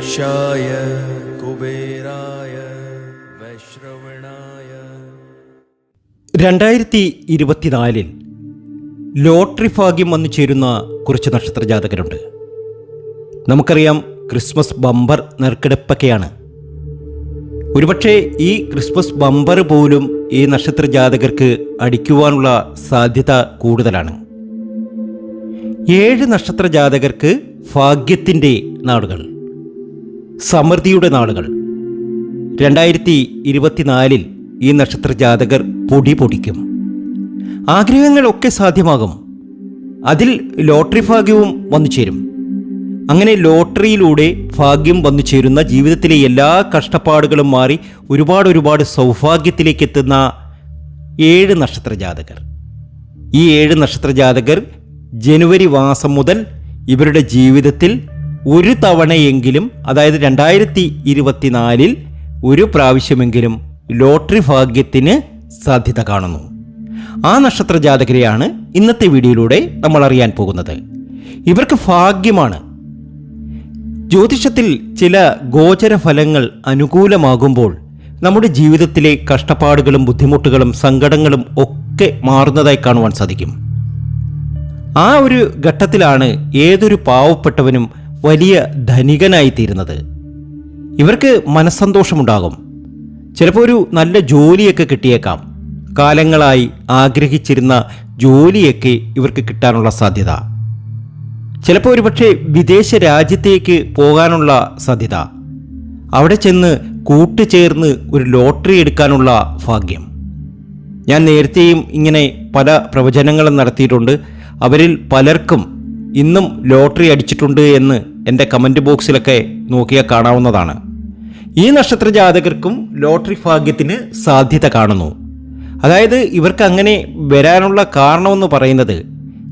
दक्षाय कुबेराय वैश्रवणाय രണ്ടായിരത്തി ഇരുപത്തിനാലിൽ ലോട്ടറി ഭാഗ്യം വന്നു ചേരുന്ന കുറച്ച് നക്ഷത്ര ജാതകരുണ്ട് നമുക്കറിയാം ക്രിസ്മസ് ബമ്പർ നറുക്കെടുപ്പൊക്കെയാണ് ഒരുപക്ഷെ ഈ ക്രിസ്മസ് ബമ്പർ പോലും ഈ നക്ഷത്ര ജാതകർക്ക് അടിക്കുവാനുള്ള സാധ്യത കൂടുതലാണ് ഏഴ് നക്ഷത്ര ജാതകർക്ക് ഭാഗ്യത്തിൻ്റെ നാളുകൾ സമൃദ്ധിയുടെ നാളുകൾ. രണ്ടായിരത്തി ഇരുപത്തിനാലിൽ ഈ നക്ഷത്ര ജാതകർ പൊടി പൊടിക്കും. ആഗ്രഹങ്ങളൊക്കെ സാധ്യമാകും. അതിൽ ലോട്ടറി ഭാഗ്യവും വന്നു ചേരും. അങ്ങനെ ലോട്ടറിയിലൂടെ ഭാഗ്യം വന്നു ചേരുന്ന ജീവിതത്തിലെ എല്ലാ കഷ്ടപ്പാടുകളും മാറി ഒരുപാട് ഒരുപാട് സൗഭാഗ്യത്തിലേക്ക് എത്തുന്ന ഏഴ് നക്ഷത്ര ജാതകർ ഈ ഏഴ് നക്ഷത്ര ജാതകർ ജനുവരി മാസം മുതൽ ഇവരുടെ ജീവിതത്തിൽ ഒരു തവണയെങ്കിലും അതായത് രണ്ടായിരത്തി ഇരുപത്തിനാലിൽ ഒരു പ്രാവശ്യമെങ്കിലും ലോട്ടറി ഭാഗ്യത്തിന് സാധ്യത കാണുന്നു. ആ നക്ഷത്ര ജാതകരെയാണ് ഇന്നത്തെ വീഡിയോയിലൂടെ നമ്മൾ അറിയാൻ പോകുന്നത്. ഇവർക്ക് ഭാഗ്യമാണ്. ജ്യോതിഷത്തിൽ ചില ഗോചര ഫലങ്ങൾ അനുകൂലമാകുമ്പോൾ നമ്മുടെ ജീവിതത്തിലെ കഷ്ടപ്പാടുകളും ബുദ്ധിമുട്ടുകളും സങ്കടങ്ങളും ഒക്കെ മാറുന്നതായി കാണുവാൻ സാധിക്കും. ആ ഒരു ഘട്ടത്തിലാണ് ഏതൊരു പാവപ്പെട്ടവനും വലിയ ധനികനായിത്തീരുന്നത്. ഇവർക്ക് മനസ്സന്തോഷമുണ്ടാകും. ചിലപ്പോൾ ഒരു നല്ല ജോലിയൊക്കെ കിട്ടിയേക്കാം. കാലങ്ങളായി ആഗ്രഹിച്ചിരുന്ന ജോലിയൊക്കെ ഇവർക്ക് കിട്ടാനുള്ള സാധ്യത. ചിലപ്പോൾ ഒരുപക്ഷെ വിദേശ രാജ്യത്തേക്ക് പോകാനുള്ള സാധ്യത. അവിടെ ചെന്ന് കൂട്ടുചേർന്ന് ഒരു ലോട്ടറി എടുക്കാനുള്ള ഭാഗ്യം. ഞാൻ നേരത്തെയും ഇങ്ങനെ പല പ്രവചനങ്ങളും നടത്തിയിട്ടുണ്ട്. അവരിൽ പലർക്കും ഇന്നും ലോട്ടറി അടിച്ചിട്ടുണ്ട് എന്ന് എന്റെ കമന്റ് ബോക്സിലൊക്കെ നോക്കിയാൽ കാണാവുന്നതാണ്. ഈ നക്ഷത്ര ജാതകർക്കും ലോട്ടറി ഭാഗ്യത്തിന് സാധ്യത കാണുന്നു. അതായത് ഇവർക്ക് അങ്ങനെ വരാനുള്ള കാരണമെന്ന് പറയുന്നത്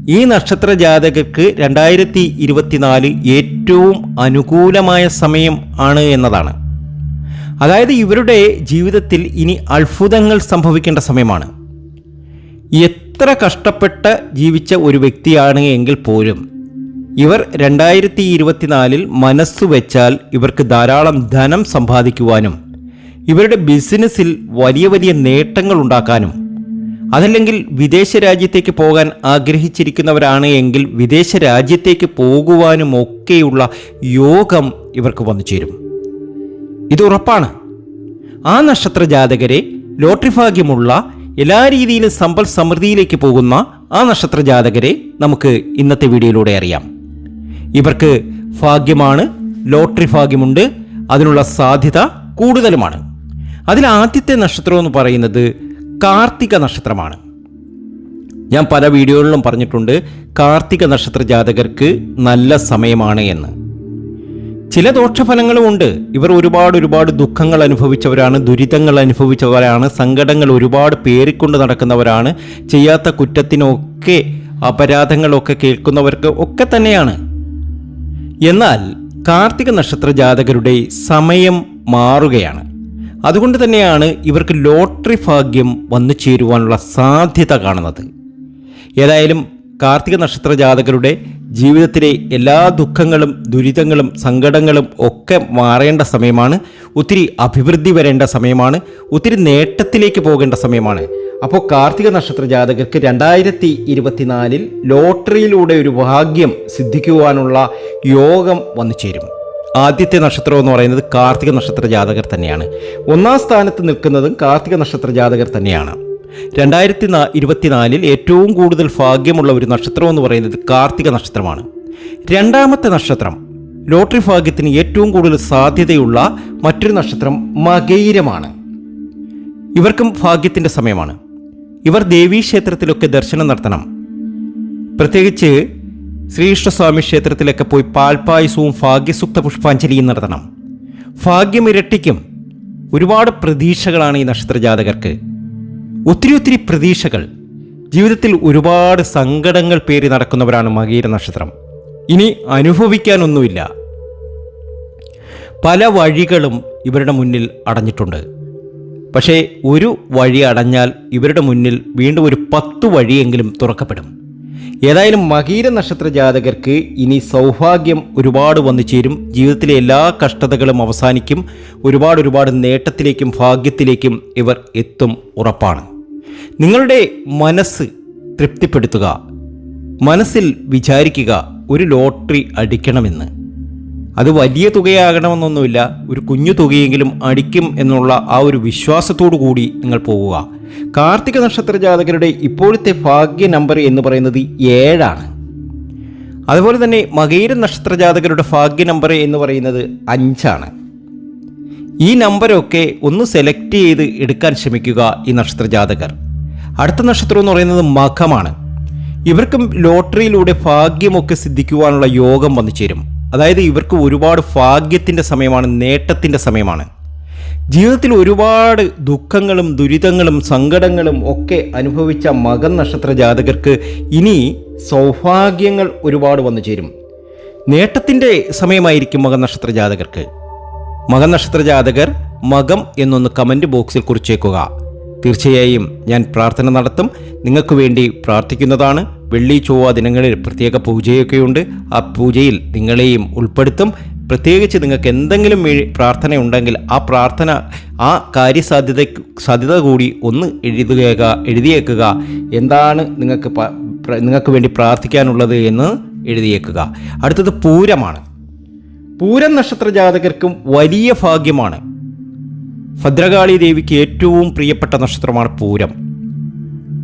ഈ നക്ഷത്ര ജാതകർക്ക് രണ്ടായിരത്തി ഇരുപത്തിനാല് ഏറ്റവും അനുകൂലമായ സമയം ആണ് എന്നതാണ്. അതായത് ഇവരുടെ ജീവിതത്തിൽ ഇനി അത്ഭുതങ്ങൾ സംഭവിക്കേണ്ട സമയമാണ്. എത്ര കഷ്ടപ്പെട്ട് ജീവിച്ച ഒരു വ്യക്തിയാണ് എങ്കിൽ പോലും ഇവർ രണ്ടായിരത്തി ഇരുപത്തിനാലിൽ മനസ്സു വെച്ചാൽ ഇവർക്ക് ധാരാളം ധനം സമ്പാദിക്കുവാനും ഇവരുടെ ബിസിനസ്സിൽ വലിയ വലിയ നേട്ടങ്ങൾ ഉണ്ടാക്കാനും അതല്ലെങ്കിൽ വിദേശ രാജ്യത്തേക്ക് പോകാൻ ആഗ്രഹിച്ചിരിക്കുന്നവരാണ് എങ്കിൽ വിദേശ രാജ്യത്തേക്ക് പോകുവാനും ഒക്കെയുള്ള യോഗം ഇവർക്ക് വന്നു ചേരും. ഇത് ഉറപ്പാണ്. ആ നക്ഷത്ര ജാതകരെ ലോട്ടറി ഭാഗ്യമുള്ള എല്ലാ രീതിയിലും സമ്പൽ സമൃദ്ധിയിലേക്ക് പോകുന്ന ആ നക്ഷത്ര ജാതകരെ നമുക്ക് ഇന്നത്തെ വീഡിയോയിലൂടെ അറിയാം. ഇവർക്ക് ഭാഗ്യമാണ് ലോട്ടറി ഭാഗ്യമുണ്ട് അതിനുള്ള സാധ്യത കൂടുതലുമാണ്. അതിൽ ആദ്യത്തെ നക്ഷത്രം എന്ന് പറയുന്നത് കാർത്തിക നക്ഷത്രമാണ്. ഞാൻ പല വീഡിയോകളിലും പറഞ്ഞിട്ടുണ്ട് കാർത്തിക നക്ഷത്ര ജാതകർക്ക് നല്ല സമയമാണ് എന്ന്. ചില ദോഷഫലങ്ങളും ഉണ്ട്. ഇവർ ഒരുപാട് ഒരുപാട് ദുഃഖങ്ങൾ അനുഭവിച്ചവരാണ് ദുരിതങ്ങൾ അനുഭവിച്ചവരാണ് സങ്കടങ്ങൾ ഒരുപാട് പേറിക്കൊണ്ട് നടക്കുന്നവരാണ് ചെയ്യാത്ത കുറ്റത്തിനൊക്കെ അപരാധങ്ങളൊക്കെ കേൾക്കുന്നവർക്ക് ഒക്കെ തന്നെയാണ്. എന്നാൽ കാർത്തിക നക്ഷത്ര ജാതകരുടെ സമയം മാറുകയാണ്. അതുകൊണ്ട് തന്നെയാണ് ഇവർക്ക് ലോട്ടറി ഭാഗ്യം വന്നു ചേരുവാനുള്ള സാധ്യത കാണുന്നത്. ഏതായാലും കാർത്തിക നക്ഷത്ര ജാതകരുടെ ജീവിതത്തിലെ എല്ലാ ദുഃഖങ്ങളും ദുരിതങ്ങളും സങ്കടങ്ങളും ഒക്കെ മാറേണ്ട സമയമാണ്. ഒത്തിരി അഭിവൃദ്ധി വരേണ്ട സമയമാണ്. ഒത്തിരി നേട്ടത്തിലേക്ക് പോകേണ്ട സമയമാണ്. അപ്പോൾ കാർത്തിക നക്ഷത്ര ജാതകർക്ക് രണ്ടായിരത്തി ഇരുപത്തിനാലിൽ ലോട്ടറിയിലൂടെ ഒരു ഭാഗ്യം സിദ്ധിക്കുവാനുള്ള യോഗം വന്നു ചേരും ആദ്യത്തെ നക്ഷത്രം എന്ന് പറയുന്നത് കാർത്തിക നക്ഷത്ര ജാതകർ തന്നെയാണ്. ഒന്നാം സ്ഥാനത്ത് നിൽക്കുന്നതും കാർത്തിക നക്ഷത്ര ജാതകർ തന്നെയാണ്. രണ്ടായിരത്തി ഇരുപത്തിനാലിൽ ഏറ്റവും കൂടുതൽ ഭാഗ്യമുള്ള ഒരു നക്ഷത്രം എന്ന് പറയുന്നത് കാർത്തിക നക്ഷത്രമാണ്. രണ്ടാമത്തെ നക്ഷത്രം ലോട്ടറി ഭാഗ്യത്തിന് ഏറ്റവും കൂടുതൽ സാധ്യതയുള്ള മറ്റൊരു നക്ഷത്രം മകൈരമാണ് ഇവർക്കും ഭാഗ്യത്തിന്റെ സമയമാണ്. ഇവർ ദേവീക്ഷേത്രത്തിലൊക്കെ ദർശനം നടത്തണം. പ്രത്യേകിച്ച് ശ്രീകൃഷ്ണസ്വാമി ക്ഷേത്രത്തിലൊക്കെ പോയി പാൽപ്പായസവും ഭാഗ്യസുക്ത പുഷ്പാഞ്ജലിയും നടത്തണം. ഭാഗ്യം ഇരട്ടിക്കും. ഒരുപാട് പ്രതീക്ഷകളാണ് ഈ നക്ഷത്രജാതകർക്ക്. ഒത്തിരി ഒത്തിരി പ്രതീക്ഷകൾ. ജീവിതത്തിൽ ഒരുപാട് സങ്കടങ്ങൾ പേറി നടക്കുന്നവരാണ് മകീര നക്ഷത്രം. ഇനി അനുഭവിക്കാനൊന്നുമില്ല. പല വഴികളും ഇവരുടെ മുന്നിൽ അടഞ്ഞിട്ടുണ്ട്. പക്ഷേ ഒരു വഴി അടഞ്ഞാൽ ഇവരുടെ മുന്നിൽ വീണ്ടും ഒരു പത്ത് വഴിയെങ്കിലും തുറക്കപ്പെടും. ഏതായാലും മകീര നക്ഷത്ര ജാതകർക്ക് ഇനി സൗഭാഗ്യം ഒരുപാട് വന്നു ചേരും. ജീവിതത്തിലെ എല്ലാ കഷ്ടതകളും അവസാനിക്കും. ഒരുപാട് ഒരുപാട് നേട്ടത്തിലേക്കും ഭാഗ്യത്തിലേക്കും ഇവർ എത്തും ഉറപ്പാണ്. നിങ്ങളുടെ മനസ്സ് തൃപ്തിപ്പെടുത്തുക. മനസ്സിൽ വിചാരിക്കുക ഒരു ലോട്ടറി അടിക്കണമെന്ന്. അത് വലിയ തുകയാകണമെന്നൊന്നുമില്ല. ഒരു കുഞ്ഞു തുകയെങ്കിലും അടിക്കും എന്നുള്ള ആ ഒരു വിശ്വാസത്തോടു കൂടി നിങ്ങൾ പോവുക. കാർത്തിക നക്ഷത്ര ജാതകരുടെ ഇപ്പോഴത്തെ ഭാഗ്യ നമ്പർ എന്ന് പറയുന്നത് ഏഴാണ്. അതുപോലെ തന്നെ മകീര നക്ഷത്ര ജാതകരുടെ ഭാഗ്യ നമ്പർ എന്ന് പറയുന്നത് അഞ്ചാണ്. ഈ നമ്പരൊക്കെ ഒന്ന് സെലക്ട് ചെയ്ത് എടുക്കാൻ ശ്രമിക്കുക ഈ നക്ഷത്ര ജാതകർ. അടുത്ത നക്ഷത്രം എന്ന് പറയുന്നത് മഖമാണ് ഇവർക്കും ലോട്ടറിയിലൂടെ ഭാഗ്യമൊക്കെ സിദ്ധിക്കുവാനുള്ള യോഗം വന്നു ചേരും. അതായത് ഇവർക്ക് ഒരുപാട് ഭാഗ്യത്തിന്റെ സമയമാണ് നേട്ടത്തിന്റെ സമയമാണ്. ജീവിതത്തിൽ ഒരുപാട് ദുഃഖങ്ങളും ദുരിതങ്ങളും സങ്കടങ്ങളും ഒക്കെ അനുഭവിച്ച മകൻ നക്ഷത്ര ജാതകർക്ക് ഇനി സൗഭാഗ്യങ്ങൾ ഒരുപാട് വന്നു ചേരും. നേട്ടത്തിന്റെ സമയമായിരിക്കും മകൻ നക്ഷത്ര ജാതകർക്ക്. മകൻ നക്ഷത്ര ജാതകർ മകം എന്നൊന്ന് കമന്റ് ബോക്സിൽ കുറിച്ചേക്കുക. തീർച്ചയായും ഞാൻ പ്രാർത്ഥന നടത്തും. നിങ്ങൾക്ക് വേണ്ടി പ്രാർത്ഥിക്കുന്നതാണ്. വെള്ളി ചൊവ്വ ദിനങ്ങളിൽ പ്രത്യേക പൂജയൊക്കെയുണ്ട്. ആ പൂജയിൽ നിങ്ങളെയും ഉൾപ്പെടുത്തും. പ്രത്യേകിച്ച് നിങ്ങൾക്ക് എന്തെങ്കിലും പ്രാർത്ഥന ഉണ്ടെങ്കിൽ ആ പ്രാർത്ഥന ആ കാര്യസാധ്യത സാധ്യത കൂടി ഒന്ന് എഴുതുക എഴുതിയേക്കുക. എന്താണ് നിങ്ങൾക്ക് നിങ്ങൾക്ക് വേണ്ടി പ്രാർത്ഥിക്കാനുള്ളത് എന്ന് എഴുതിയേക്കുക. അടുത്തത് പൂരമാണ്. പൂരം നക്ഷത്ര ജാതകർക്കും വലിയ ഭാഗ്യമാണ്. ഭദ്രകാളി ദേവിക്ക് ഏറ്റവും പ്രിയപ്പെട്ട നക്ഷത്രമാണ് പൂരം.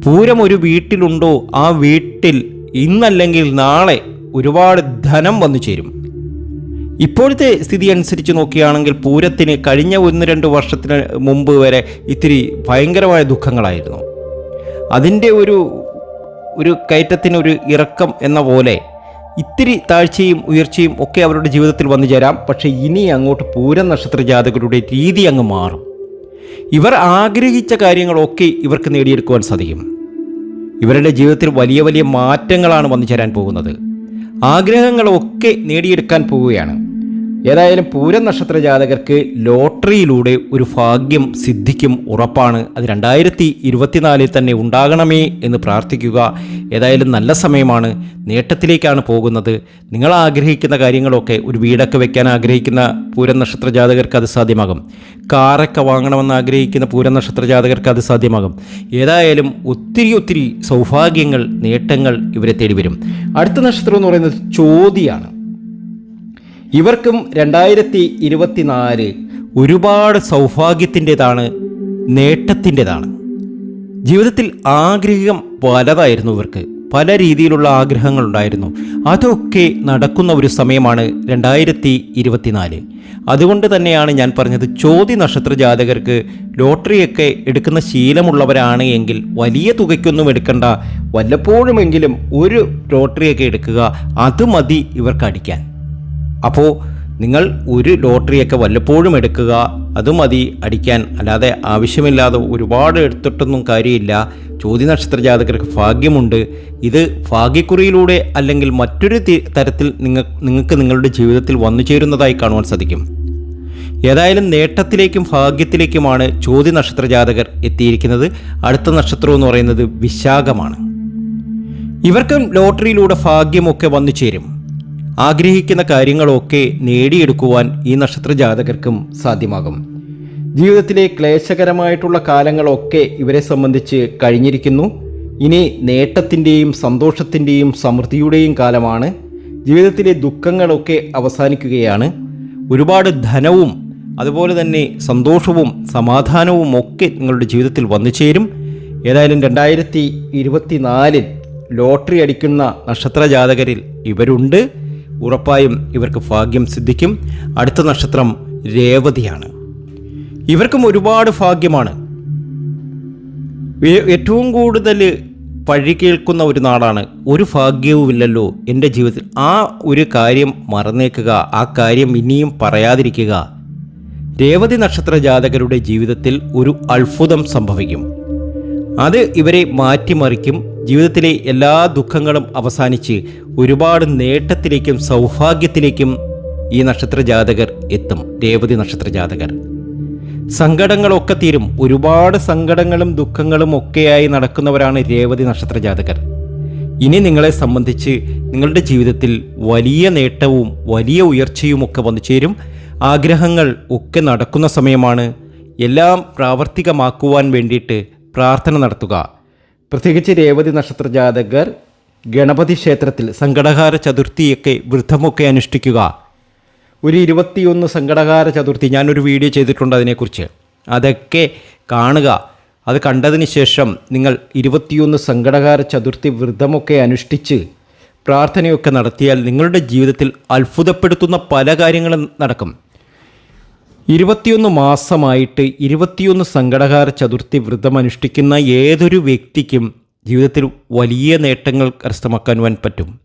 പൂരം ഒരു വീട്ടിലുണ്ടോ? ആ വീട്ടിൽ ഇന്നല്ലെങ്കിൽ നാളെ ഒരുപാട് ധനം വന്നു ചേരും. ഇപ്പോഴത്തെ സ്ഥിതി അനുസരിച്ച് നോക്കുകയാണെങ്കിൽ പൂരത്തിന് കഴിഞ്ഞ ഒന്ന് രണ്ട് വർഷത്തിന് മുമ്പ് വരെ ഇത്തിരി ഭയങ്കരമായ ദുഃഖങ്ങളായിരുന്നു. അതിന്റെ ഒരു ഒരു കയറ്റത്തിനൊരു ഇറക്കം എന്ന പോലെ ഇത്തിരി താഴ്ചയും ഉയർച്ചയും ഒക്കെ അവരുടെ ജീവിതത്തിൽ വന്നു ചേരാം. പക്ഷേ ഇനി അങ്ങോട്ട് പൂരം നക്ഷത്ര ജാതകരുടെ രീതി അങ്ങ് മാറും. ഇവർ ആഗ്രഹിച്ച കാര്യങ്ങളൊക്കെ ഇവർക്ക് നേടിയെടുക്കുവാൻ സാധിക്കും. ഇവരുടെ ജീവിതത്തിൽ വലിയ വലിയ മാറ്റങ്ങളാണ് വന്നു ചേരാൻ പോകുന്നത്. ആഗ്രഹങ്ങളൊക്കെ നേടിയെടുക്കാൻ പോവുകയാണ്. ഏതായാലും പൂരം നക്ഷത്ര ജാതകർക്ക് ലോട്ടറിയിലൂടെ ഒരു ഭാഗ്യം സിദ്ധിക്കും ഉറപ്പാണ്. അത് രണ്ടായിരത്തി ഇരുപത്തിനാലിൽ തന്നെ ഉണ്ടാകണമേ എന്ന് പ്രാർത്ഥിക്കുക. ഏതായാലും നല്ല സമയമാണ്. നേട്ടത്തിലേക്കാണ് പോകുന്നത്. നിങ്ങൾ ആഗ്രഹിക്കുന്ന കാര്യങ്ങളൊക്കെ ഒരു വീടൊക്കെ വെക്കാൻ ആഗ്രഹിക്കുന്ന പൂരം നക്ഷത്ര ജാതകർക്ക് അത് സാധ്യമാകും. കാറൊക്കെ വാങ്ങണമെന്ന് ആഗ്രഹിക്കുന്ന പൂരം നക്ഷത്ര ജാതകർക്ക് അത് സാധ്യമാകും. ഏതായാലും ഒത്തിരി ഒത്തിരി സൗഭാഗ്യങ്ങൾ നേട്ടങ്ങൾ ഇവരെ തേടി വരും അടുത്ത നക്ഷത്രം എന്ന് പറയുന്നത് ചോതിയാണ്. ഇവർക്കും രണ്ടായിരത്തി ഇരുപത്തിനാല് ഒരുപാട് സൗഭാഗ്യത്തിന്റെതാണ് നേട്ടത്തിന്റെതാണ്. ജീവിതത്തിൽ ആഗ്രഹം പലതായിരുന്നു ഇവർക്ക്. പല രീതിയിലുള്ള ആഗ്രഹങ്ങളുണ്ടായിരുന്നു. അതൊക്കെ നടക്കുന്ന ഒരു സമയമാണ് രണ്ടായിരത്തി ഇരുപത്തിനാല് അതുകൊണ്ട് തന്നെയാണ് ഞാൻ പറഞ്ഞത് ചോതി നക്ഷത്ര ജാതകർക്ക് ലോട്ടറിയൊക്കെ എടുക്കുന്ന ശീലമുള്ളവരാണ് എങ്കിൽ വലിയ തുകയ്ക്കൊന്നും എടുക്കണ്ട. വല്ലപ്പോഴുമെങ്കിലും ഒരു ലോട്ടറിയൊക്കെ എടുക്കുക. അത് മതി ഇവർക്ക് അടിക്കാൻ. അപ്പോൾ നിങ്ങൾ ഒരു ലോട്ടറിയൊക്കെ വല്ലപ്പോഴും എടുക്കുക അത് മതി അടിക്കാൻ. അല്ലാതെ ആവശ്യമില്ലാതെ ഒരുപാട് എടുത്തിട്ടൊന്നും കാര്യമില്ല. ചോദ്യ നക്ഷത്ര ജാതകർക്ക് ഭാഗ്യമുണ്ട്. ഇത് ഭാഗ്യക്കുറിയിലൂടെ അല്ലെങ്കിൽ മറ്റൊരു തരത്തിൽ നിങ്ങൾ നിങ്ങൾക്ക് നിങ്ങളുടെ ജീവിതത്തിൽ വന്നു ചേരുന്നതായി കാണുവാൻ സാധിക്കും. ഏതായാലും നേട്ടത്തിലേക്കും ഭാഗ്യത്തിലേക്കുമാണ് ചോദ്യ നക്ഷത്ര ജാതകർ എത്തിയിരിക്കുന്നത്. അടുത്ത നക്ഷത്രം എന്ന് പറയുന്നത് വിശാഖമാണ്. ഇവർക്കും ലോട്ടറിയിലൂടെ ഭാഗ്യമൊക്കെ വന്നു ചേരും. ആഗ്രഹിക്കുന്ന കാര്യങ്ങളൊക്കെ നേടിയെടുക്കുവാൻ ഈ നക്ഷത്ര ജാതകർക്കും സാധ്യമാകും. ജീവിതത്തിലെ ക്ലേശകരമായിട്ടുള്ള കാലങ്ങളൊക്കെ ഇവരെ സംബന്ധിച്ച് കഴിഞ്ഞിരിക്കുന്നു. ഇനി നേട്ടത്തിന്റെയും സന്തോഷത്തിന്റെയും സമൃദ്ധിയുടെയും കാലമാണ്. ജീവിതത്തിലെ ദുഃഖങ്ങളൊക്കെ അവസാനിക്കുകയാണ്. ഒരുപാട് ധനവും അതുപോലെ തന്നെ സന്തോഷവും സമാധാനവും ഒക്കെ നിങ്ങളുടെ ജീവിതത്തിൽ വന്നു ചേരും. ഏതായാലും രണ്ടായിരത്തി ഇരുപത്തിനാലിൽ ലോട്ടറി അടിക്കുന്ന നക്ഷത്ര ജാതകരിൽ ഇവരുണ്ട്. ഉറപ്പായും ഇവർക്ക് ഭാഗ്യം സിദ്ധിക്കും. അടുത്ത നക്ഷത്രം രേവതിയാണ്. ഇവർക്കും ഒരുപാട് ഭാഗ്യമാണ്. ഏറ്റവും കൂടുതൽ പഴി കേൾക്കുന്ന ഒരു നാടാണ്. ഒരു ഭാഗ്യവുമില്ലല്ലോ എന്റെ ജീവിതത്തിൽ. ആ ഒരു കാര്യം മറന്നേക്കുക ആ കാര്യം ഇനിയും പറയാതിരിക്കുക. രേവതി നക്ഷത്ര ജാതകരുടെ ജീവിതത്തിൽ ഒരു അത്ഭുതം സംഭവിക്കും. അത് ഇവരെ മാറ്റിമറിക്കും ജീവിതത്തിലെ എല്ലാ ദുഃഖങ്ങളും അവസാനിച്ച് ഒരുപാട് നേട്ടത്തിലേക്കും സൗഭാഗ്യത്തിലേക്കും ഈ നക്ഷത്ര ജാതകർ എത്തും. രേവതി നക്ഷത്ര ജാതകർ. സങ്കടങ്ങളൊക്കെ തീരും. ഒരുപാട് സങ്കടങ്ങളും ദുഃഖങ്ങളും ഒക്കെയായി നടക്കുന്നവരാണ് രേവതി നക്ഷത്ര ജാതകർ. ഇനി നിങ്ങളെ സംബന്ധിച്ച് നിങ്ങളുടെ ജീവിതത്തിൽ വലിയ നേട്ടവും വലിയ ഉയർച്ചയും ഒക്കെ വന്നു ചേരും. ആഗ്രഹങ്ങൾ ഒക്കെ നടക്കുന്ന സമയമാണ്. എല്ലാം പ്രാവർത്തികമാക്കുവാൻ വേണ്ടിയിട്ട് പ്രാർത്ഥന നടത്തുക. പ്രത്യേകിച്ച് രേവതി നക്ഷത്ര ജാതകർ ഗണപതി ക്ഷേത്രത്തിൽ സങ്കടഹാര ചതുർത്ഥിയൊക്കെ വൃദ്ധമൊക്കെ അനുഷ്ഠിക്കുക. ഒരു ഇരുപത്തിയൊന്ന് സങ്കടകാര ചതുർത്ഥി ഞാനൊരു വീഡിയോ ചെയ്തിട്ടുണ്ട് അതിനെക്കുറിച്ച്. അതൊക്കെ കാണുക. അത് കണ്ടതിന് ശേഷം നിങ്ങൾ ഇരുപത്തിയൊന്ന് സങ്കടകാര ചതുർത്ഥി വ്രതമൊക്കെ അനുഷ്ഠിച്ച് പ്രാർത്ഥനയൊക്കെ നടത്തിയാൽ നിങ്ങളുടെ ജീവിതത്തിൽ അത്ഭുതപ്പെടുത്തുന്ന പല കാര്യങ്ങളും നടക്കും. ഇരുപത്തിയൊന്ന് മാസമായിട്ട് ഇരുപത്തിയൊന്ന് സങ്കടകാര ചതുർത്ഥി വ്രതം അനുഷ്ഠിക്കുന്ന ഏതൊരു വ്യക്തിക്കും ജീവിതത്തിൽ വലിയ നേട്ടങ്ങൾ കരസ്ഥമാക്കാൻ വൻ പറ്റും.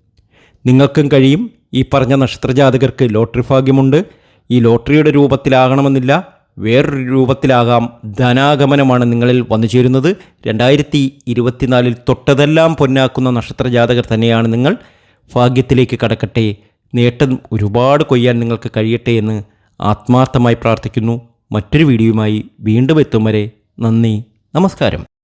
നിങ്ങൾക്കും കഴിയും. ഈ പറഞ്ഞ നക്ഷത്രജാതകർക്ക് ലോട്ടറി ഭാഗ്യമുണ്ട്. ഈ ലോട്ടറിയുടെ രൂപത്തിലാകണമെന്നില്ല. വേറൊരു രൂപത്തിലാകാം. ധനാഗമനമാണ് നിങ്ങളിൽ വന്നു ചേരുന്നത്. രണ്ടായിരത്തി ഇരുപത്തിനാലിൽ തൊട്ടതെല്ലാം പൊന്നാക്കുന്ന നക്ഷത്രജാതകർ തന്നെയാണ് നിങ്ങൾ. ഭാഗ്യത്തിലേക്ക് കടക്കട്ടെ. നേട്ടം ഒരുപാട് കൊയ്യാൻ നിങ്ങൾക്ക് കഴിയട്ടെ എന്ന് ആത്മാർത്ഥമായി പ്രാർത്ഥിക്കുന്നു. മറ്റൊരു വീഡിയോയുമായി വീണ്ടും എത്തും വരെ നന്ദി നമസ്കാരം.